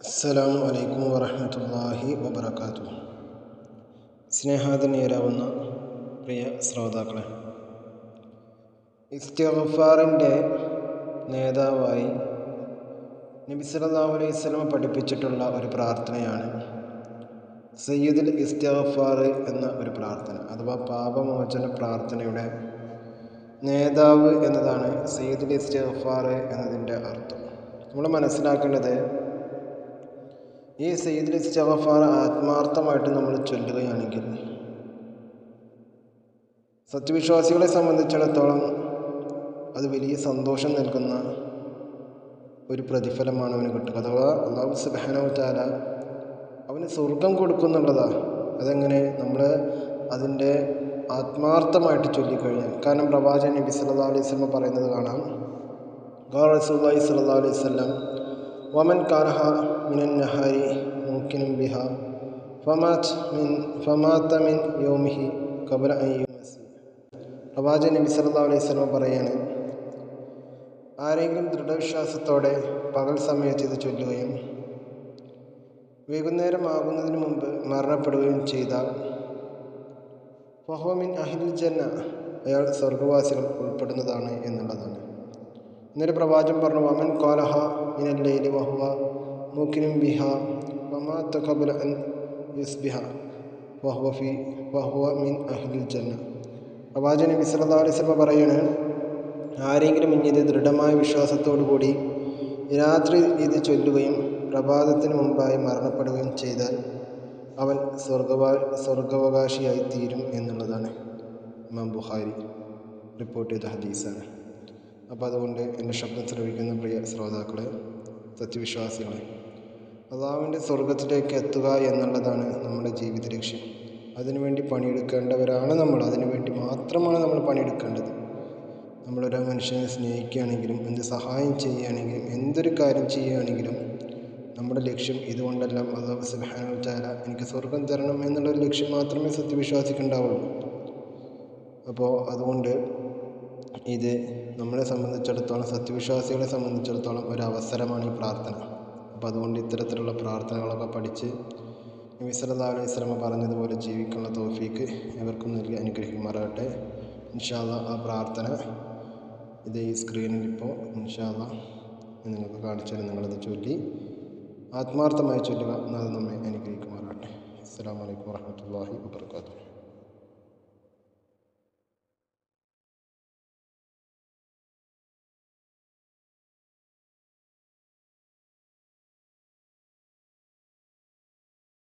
അസ്സലാമു അലൈക്കും വറഹ്മത്തുള്ളാഹി വബർക്കാത്തു സ്നേഹാദനീയരാവുന്ന പ്രിയ ശ്രോതാക്കളെ ഇസ്തിഗ്ഫാറിന്റെ നേതാവായി നബി സല്ലല്ലാഹു അലൈഹി വസല്ലം പഠിപ്പിച്ചിട്ടുള്ള ഒരു പ്രാർത്ഥനയാണ് സയ്യിദുൽ ഇസ്തിഗ്ഫാർ എന്ന ഒരു പ്രാർത്ഥന അഥവാ പാപമോചന പ്രാർത്ഥനയുടെ നേതാവ് എന്നതാണ് സയ്യിദുൽ ഇസ്തിഗ്ഫാർ എന്നതിന്റെ അർത്ഥം. നമ്മൾ മനസ്സിലാക്കേണ്ടത് ഈ സയ്യിദുൽ ഇസ്തിഗ്ഫാർ ആത്മാർത്ഥമായിട്ട് നമ്മൾ ചൊല്ലുകയാണെങ്കിൽ സത്യവിശ്വാസികളെ സംബന്ധിച്ചിടത്തോളം അത് വലിയ സന്തോഷം നൽകുന്ന ഒരു പ്രതിഫലമാണ് അവന് കിട്ടുക. അഥവാ അള്ളാഹു സുബ്ഹാനഹു തആല അവന് സ്വർഗം കൊടുക്കുന്നുള്ളതാ. അതെങ്ങനെ? നമ്മൾ അതിന്റെ ആത്മാർത്ഥമായിട്ട് ചൊല്ലിക്കഴിഞ്ഞാൽ. കാരണം പ്രവാചകൻ നബി സല്ലല്ലാഹു അലൈഹി വസല്ലം പറയുന്നത് കാണാം. ഖാല റസൂലുള്ളാഹി സല്ലാ അലൈഹി വസല്ലം വമൻ കാനഹ മിനൻ നഹാരി മൂക്കിനും ബിഹ ഫമാത് മിൻ ഫമാത മിൻ യൗമിഹി ഖബല അൻ യുമസി പ്രവാചകൻ നബി സല്ലല്ലാഹു അലൈഹി വസല്ലം പറയാണ് ആരെങ്കിലും ദൃഢവിശ്വാസത്തോടെ പകൽ സമയത്ത് ഇത് ചൊല്ലുകയും വൈകുന്നേരമാകുന്നതിന് മുമ്പ് മരണപ്പെടുകയും ചെയ്താൽ ഫഹോമിൻ അഹിൽ ജന്ന അയാൾ സ്വർഗവാസികൾ ഉൾപ്പെടുന്നതാണ് എന്നുള്ളതാണ്. എന്നൊരു പ്രവാചകൻ പറഞ്ഞു വമൻ കോലഹ മിനല്ലൈലി വഹുവ മൂക്കിനും ബിഹ വമാ തഖബല അൻ യുസ്ബിഹ വഹുവ ഫി വഹുവ മിൻ അഹ്ലുൽ ജന്ന. പ്രവാചകൻ നബി സല്ലല്ലാഹു പറയാണ് ആരെങ്കിലും ഇനിയത് ദൃഢമായ വിശ്വാസത്തോടു കൂടി രാത്രി ഇത് ചൊല്ലുകയും പ്രഭാതത്തിന് മുമ്പായി മരണപ്പെടുകയും ചെയ്താൽ അവൻ സ്വർഗവാ സ്വർഗവകാശിയായി തീരും എന്നുള്ളതാണ് ഇമാം ബുഹാരി റിപ്പോർട്ട് ചെയ്ത ഹദീസാണ്. അപ്പോൾ അതുകൊണ്ട് എന്റെ ശബ്ദം ശ്രവിക്കുന്ന പ്രിയ ശ്രോതാക്കളെ സത്യവിശ്വാസികളെ അള്ളാഹുവിന്റെ സ്വർഗത്തിലേക്ക് എത്തുക എന്നുള്ളതാണ് നമ്മുടെ ജീവിത ലക്ഷ്യം. അതിനുവേണ്ടി പണിയെടുക്കേണ്ടവരാണ് നമ്മൾ. അതിനുവേണ്ടി മാത്രമാണ് നമ്മൾ പണിയെടുക്കേണ്ടത്. നമ്മളൊരു മനുഷ്യനെ സ്നേഹിക്കുകയാണെങ്കിലും എന്ത് സഹായം ചെയ്യുകയാണെങ്കിലും എന്തൊരു കാര്യം ചെയ്യുകയാണെങ്കിലും നമ്മുടെ ലക്ഷ്യം ഇതുകൊണ്ടെല്ലാം സുബ്ഹാനഹു വതആല എനിക്ക് സ്വർഗം തരണം എന്നുള്ളൊരു ലക്ഷ്യം മാത്രമേ സത്യവിശ്വാസിക്കുണ്ടാവുള്ളൂ അപ്പോൾ അതുകൊണ്ട് ഇത് നമ്മളെ സംബന്ധിച്ചിടത്തോളം സത്യവിശ്വാസികളെ സംബന്ധിച്ചിടത്തോളം ഒരു അവസരമാണ് ഈ പ്രാർത്ഥന. അപ്പോൾ അതുകൊണ്ട് ഇത്തരത്തിലുള്ള പ്രാർത്ഥനകളൊക്കെ പഠിച്ച് നബി സല്ലല്ലാഹു അലൈഹി പറഞ്ഞതുപോലെ ജീവിക്കാനുള്ള തൗഫീക്ക് എവർക്കും നൽകി അനുഗ്രഹിക്കുമാറാകട്ടെ. ഇൻഷാല്ല ആ പ്രാർത്ഥന ഇത് ഈ സ്ക്രീനിൽ ഇപ്പോൾ ഇൻഷാല്ല നിങ്ങൾക്ക് കാണിച്ചു തരും. നിങ്ങളത് ചൊല്ലി ആത്മാർത്ഥമായി ചൊല്ലുക എന്നത് നമ്മെ അനുഗ്രഹിക്കുമാറാകട്ടെ. അസ്സാം വലൈക്കും വാഹമത്തല്ലാഹി വാബർക്കാത്തു